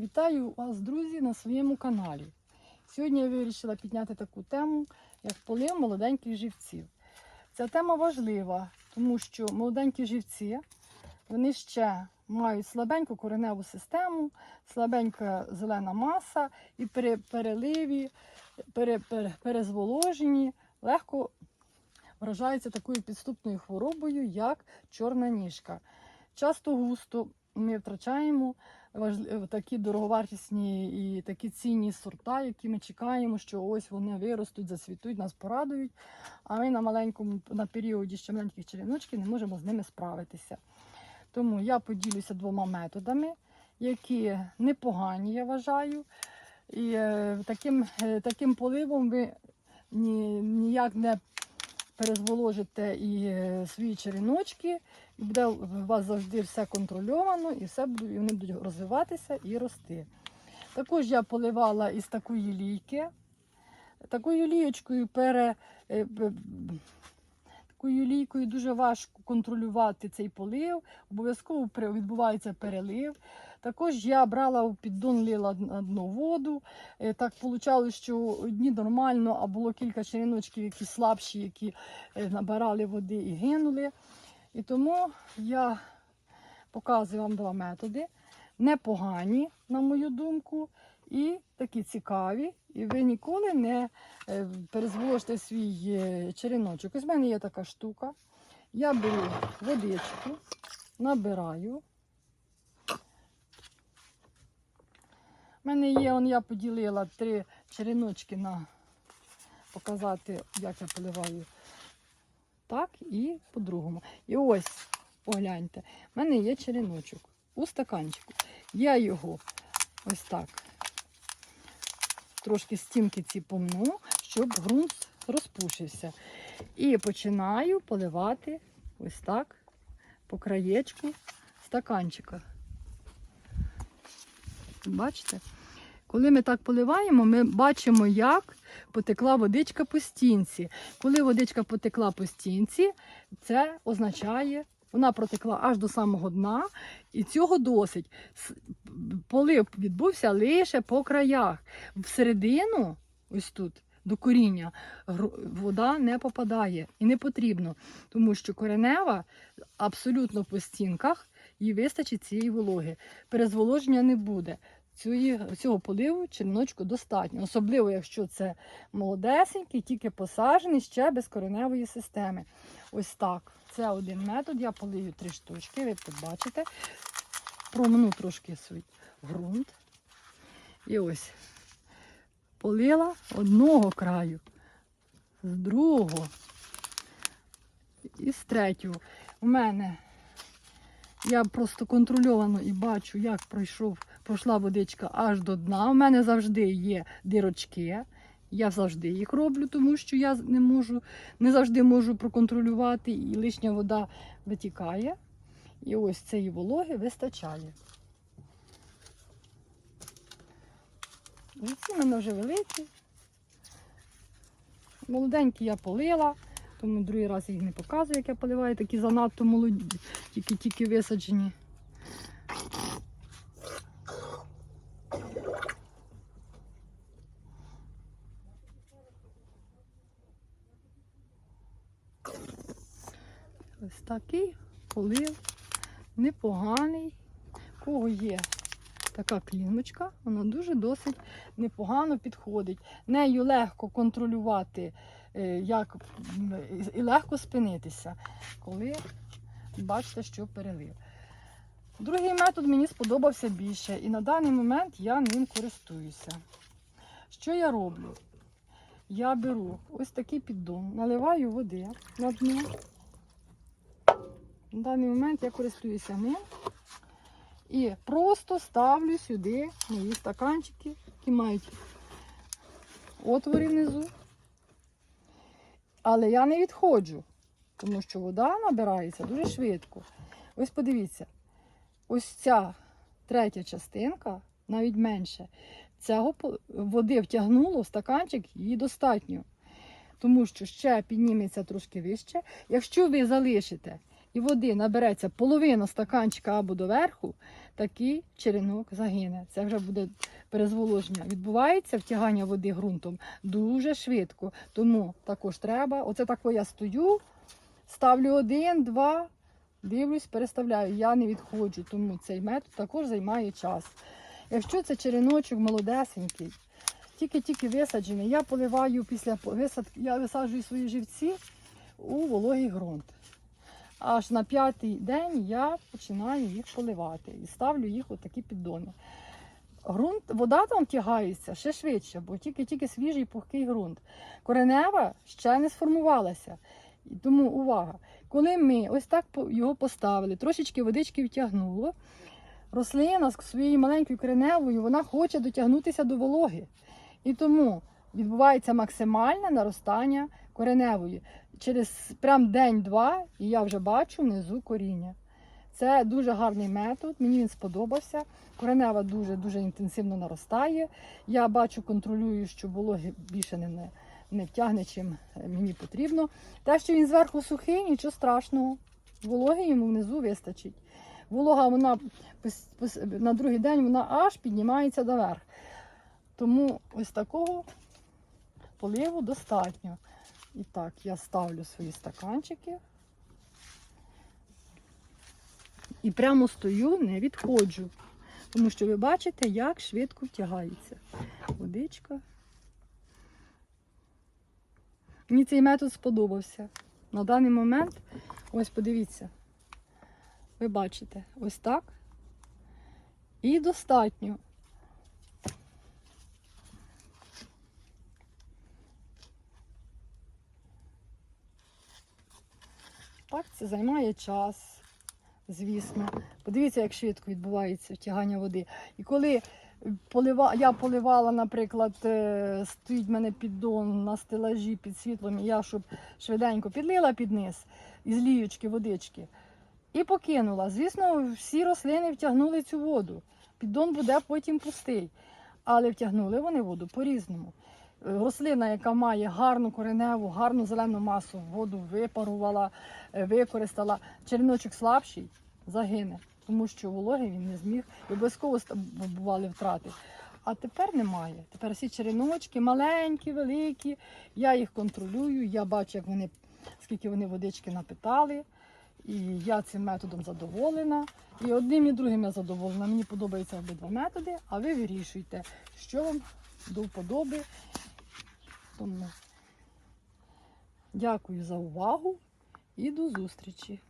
Вітаю вас, друзі, на своєму каналі. Сьогодні я вирішила підняти таку тему, як полив молоденьких живців. Ця тема важлива, тому що молоденькі живці вони ще мають слабеньку кореневу систему, слабенька зелена маса і при переливі, пере, пере, перезволоженні легко вражаються такою підступною хворобою, як чорна ніжка. Часто густо ми втрачаємо такі дороговартісні і такі цінні сорта, які ми чекаємо, що ось вони виростуть, засвітуть, нас порадують. А ми на маленькому на періоді ще маленьких череночків не можемо з ними справитися. Тому я поділюся двома методами, які непогані, я вважаю. І е, таким, е, таким поливом ви ні, ніяк не перезволожите і е, свої череночки, і буде у вас завжди все контрольовано, і все буде, і вони будуть розвиватися і рости. Також я поливала із такої лійки. Такою лієчкою пере, е, такою лійкою дуже важко контролювати цей полив. Обов'язково відбувається перелив. Також я брала у піддон, лила дно воду. Е, Так вийшло, що одні нормально, а було кілька череночків, які слабші, які е, набирали води і гинули. І тому я показую вам два методи. Непогані, на мою думку, і такі цікаві. І ви ніколи не е, перезволожте свій череночок. Ось в мене є така штука. Я беру водичку, набираю. У мене є, он я поділила три череночки на показати, як я поливаю. Так і по-другому. І ось, погляньте, в мене є череночок у стаканчику. Я його ось так трошки стінки ці помну, щоб ґрунт розпушився. І починаю поливати ось так по краєчку стаканчика. Бачите? Коли ми так поливаємо, ми бачимо, як потекла водичка по стінці. Коли водичка потекла по стінці, це означає, вона протекла аж до самого дна, і цього досить. Полив відбувся лише по краях. Всередину, ось тут, до коріння, вода не попадає і не потрібно, тому що коренева абсолютно по стінках їй вистачить цієї вологи. Перезволоження не буде. Цього поливу черночку достатньо, особливо якщо це молодесенький, тільки посаджений ще без кореневої системи. Ось так. Це один метод. Я полию три штучки, ви побачите. Промну трошки свій ґрунт. І ось полила одного краю, з другого і з третього. У мене я просто контрольовано і бачу, як пройшов, пройшла водичка аж до дна. У мене завжди є дирочки. Я завжди їх роблю, тому що я не можу, не завжди можу проконтролювати, і лишня вода витікає. І ось цієї вологи вистачає. Ці в мене вже великі. Молоденькі я полила, тому другий раз їх не показую, як я поливаю, такі занадто молоді, тільки-тільки висаджені. Ось такий полив непоганий. У Кого є така кліночка, вона дуже досить непогано підходить. Нею легко контролювати, як і легко спинитися, коли бачите, що перелив. Другий метод мені сподобався більше, і на даний момент я ним користуюся. Що я роблю? Я беру ось такий піддон, наливаю води на дно. На даний момент я користуюся ним. І просто ставлю сюди мої стаканчики, які мають отвори внизу. Але я не відходжу, тому що вода набирається дуже швидко. Ось подивіться, ось ця третя частинка, навіть менше, цього води втягнуло в стаканчик, її достатньо. Тому що ще підніметься трошки вище. Якщо ви залишите і води набереться половина стаканчика або доверху, такий черенок загине. Це вже буде перезволоження. Відбувається втягання води ґрунтом дуже швидко. Тому також треба. Оце так я стою, ставлю один, два, дивлюсь, переставляю. Я не відходжу, тому цей метод також займає час. Якщо це череночок молодесенький, тільки-тільки висаджений, я поливаю після висадки, я висаджую свої живці у вологий ґрунт. Аж на п'ятий день я починаю їх поливати і ставлю їх у такі піддони. Грунт, вода там тягається ще швидше, бо тільки-тільки свіжий пухкий ґрунт. Коренева ще не сформувалася. І Тому увага, коли ми ось так його поставили, трошечки водички втягнуло, рослина з своєю маленькою кореневою вона хоче дотягнутися до вологи. І тому відбувається максимальне наростання кореневої. Через прям день-два, і я вже бачу внизу коріння. Це дуже гарний метод, мені він сподобався. Коренева дуже-дуже інтенсивно наростає. Я бачу, контролюю, що вологи більше не, не, не втягне, чим е, мені потрібно. Те, що він зверху сухий, нічого страшного. Вологи йому внизу вистачить. Волога вона на другий день вона аж піднімається доверх. Тому ось такого поливу достатньо. І так, я ставлю свої стаканчики. І прямо стою, не відходжу. Тому що ви бачите, як швидко втягається. Водичка. Мені цей метод сподобався. На даний момент, ось подивіться, ви бачите, ось так. І достатньо. Так, це займає час, звісно. Подивіться, як швидко відбувається втягання води. І коли полива... я поливала, наприклад, е, стоїть в мене піддон на стелажі під світлом, і я щоб швиденько підлила під низ із ліючки водички і покинула. Звісно, всі рослини втягнули цю воду. Піддон буде потім пустий. Але втягнули вони воду по-різному. Рослина, яка має гарну кореневу, гарну зелену масу, воду випарувала, е, використала. Череночок слабший загине, тому що вологи він не зміг. І обов'язково бували втрати. А тепер немає. Тепер всі череночки маленькі, великі. Я їх контролюю, я бачу, як вони, скільки вони водички напитали. І я цим методом задоволена. І одним і другим я задоволена. Мені подобаються обидва методи, а ви вирішуйте, що вам до вподоби. Тому дякую за увагу і до зустрічі.